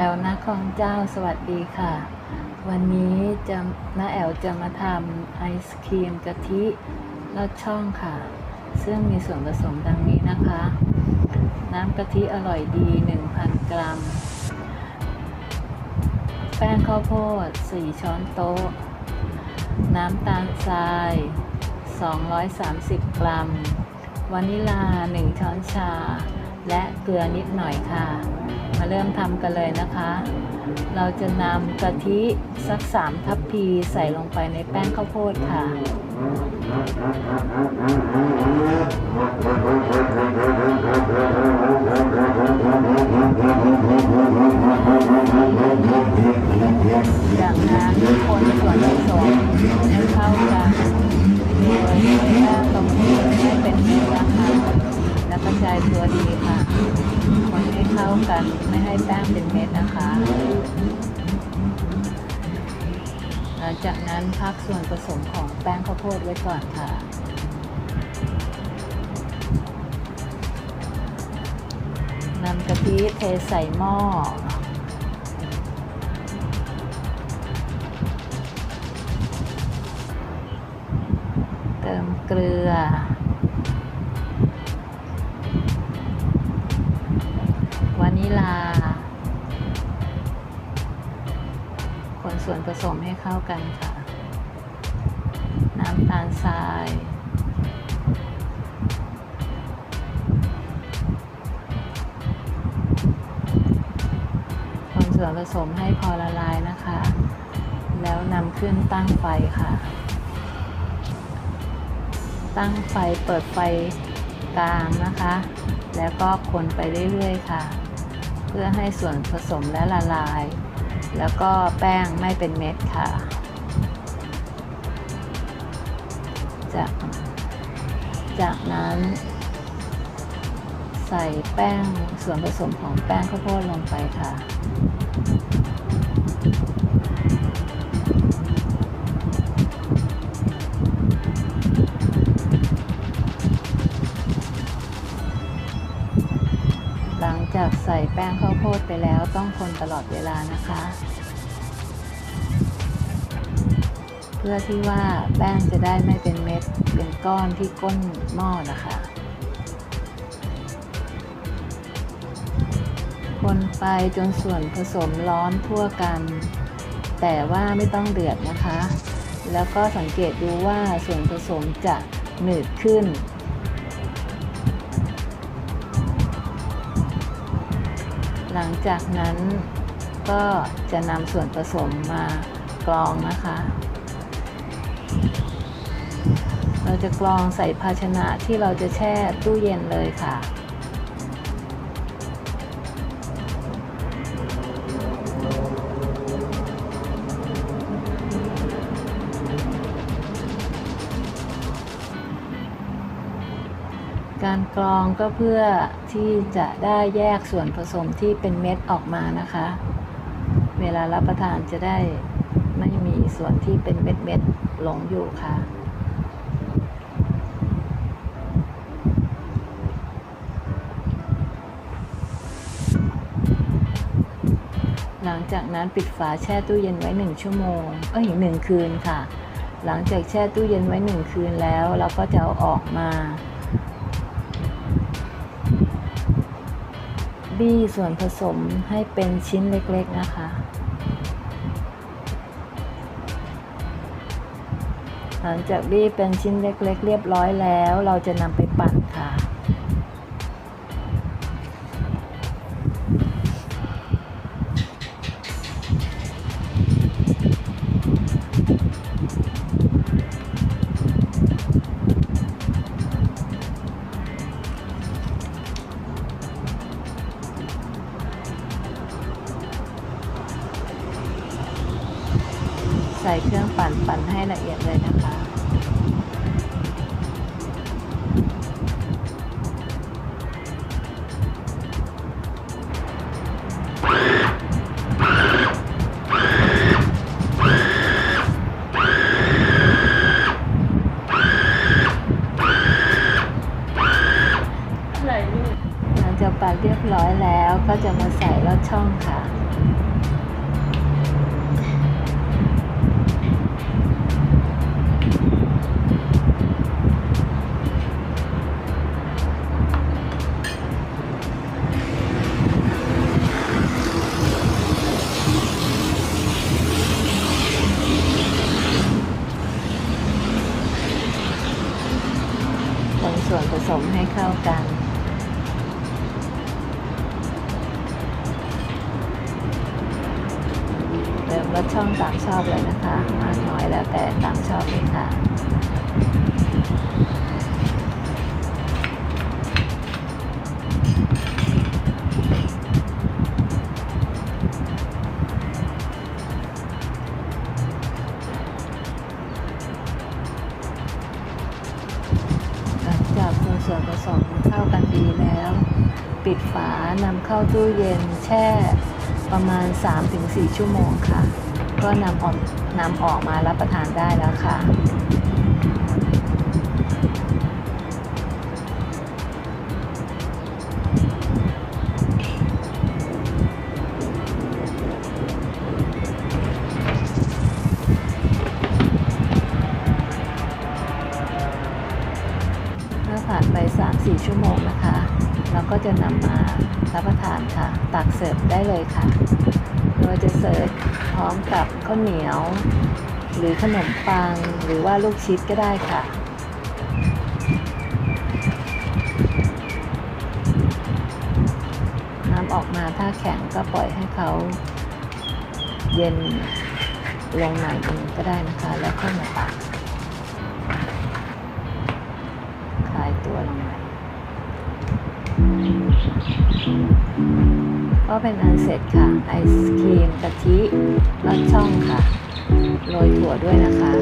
แอลนาของเจ้าสวัสดีค่ะ วันนี้จะน้าแอลจะมาทำไอศครีมกะทิลอดช่องค่ะ ซึ่งมีส่วนผสมดังนี้นะคะ น้ำกะทิอร่อยดี 1,000 กรัม แป้งข้าวโพด 4 ช้อนโต๊ะ น้ำตาลทราย 230 กรัม วานิลา 1 ช้อนชา และเกลือนิดหน่อยค่ะ มาเริ่มทำกันเลยนะคะ เราจะนำกะทิสัก3ทัพพีใส่ลงไปในแป้งข้าวโพดค่ะจากนั้นคนส่วนผสมให้เข้ากันโดยใช้แป้งตรงนี้ให้เป็นเนื้อค่ะแล้วกระจายตัวดี ไม่ให้แป้งเป็นเม็ดนะคะ หลังจากนั้นพักส่วนผสมของแป้งข้าวโพดไว้ก่อนค่ะนำกะทิเทใส่หม้อเติมเกลือ นิลา คนส่วนผสมให้เข้ากันค่ะ น้ำตาลทราย คนส่วนผสมให้พอละลายนะคะ แล้วนำขึ้นตั้งไฟค่ะ ตั้งไฟเปิดไฟกลางนะคะ แล้วก็คนไปเรื่อยๆค่ะ เพื่อให้ส่วนผสมและละลาย แล้วก็แป้งไม่เป็นเม็ดค่ะ จากจากนั้น ใส่แป้งส่วนผสมของแป้งข้าวโพดลงไปค่ะ ป้งข้าวโพดไปแล้วต้องคนตลอดเวลานะคะ เพื่อที่ว่าแป้งจะได้ไม่เป็นเม็ดเป็นก้อนที่ก้นหม้อนะคะ คนไปจนส่วนผสมร้อนทั่วกัน แต่ว่าไม่ต้องเดือดนะคะ แล้วก็สังเกตดูว่าส่วนผสมจะหนืดขึ้น หลังจากนั้นก็จะนำส่วนผสมมากรองนะคะ เราจะกรองใส่ภาชนะที่เราจะแช่ตู้เย็นเลยค่ะ การกรองก็เพื่อที่จะได้แยกส่วนผสมที่เป็นเม็ดออกมานะคะ เวลารับประทานจะได้ไม่มีส่วนที่เป็นเม็ดๆหลงอยู่ค่ะหลังจากนั้นปิดฝาแช่ตู้เย็นไว้หนึ่งชั่วโมง เอ้ยหนึ่งคืนค่ะ หลังจากแช่ตู้เย็นไว้หนึ่งคืนแล้ว เราก็จะเอาออกมา บี้ส่วนผสมให้เป็นชิ้นเล็กๆนะคะ หลังจากบี้เป็นชิ้นเล็กๆ เรียบร้อยแล้ว เราจะนำไปปั่น ส่เครื่องปั่นปั่นให้ละเอียดเลยนะคะอะไรลูกหลังจากปั่นเรียบร้อยแล้วก็จะมาใส่ลอดช่องค่ะ ส่วนผสมให้เข้ากันเติมรสช่องตามชอบเลยนะคะมากน้อยแล้วแต่ตามชอบเลยค่ะ ส่วนผสมเข้ากันดีแล้ว ปิดฝานำเข้าตู้เย็นแช่ประมาณ 3-4 ชั่วโมงค่ะ ก็นำออกนำออกมารับประทานได้แล้วค่ะ 24 ชั่วโมงนะคะ เราก็จะนำมารับประทานค่ะ ตักเสิร์ฟได้เลยค่ะเราจะเสิร์ฟพร้อมกับข้าวเหนียว หรือขนมปัง หรือว่าลูกชิดก็ได้ค่ะน้ำออกมาถ้าแข็งก็ปล่อยให้เขาเย็นลงหน่อยนึงก็ได้นะคะ แล้วค่อยมาตัก ก็เป็นอันเสร็จค่ะ ไอศครีมกะทิลอดช่องค่ะ โรยถั่วด้วยนะคะ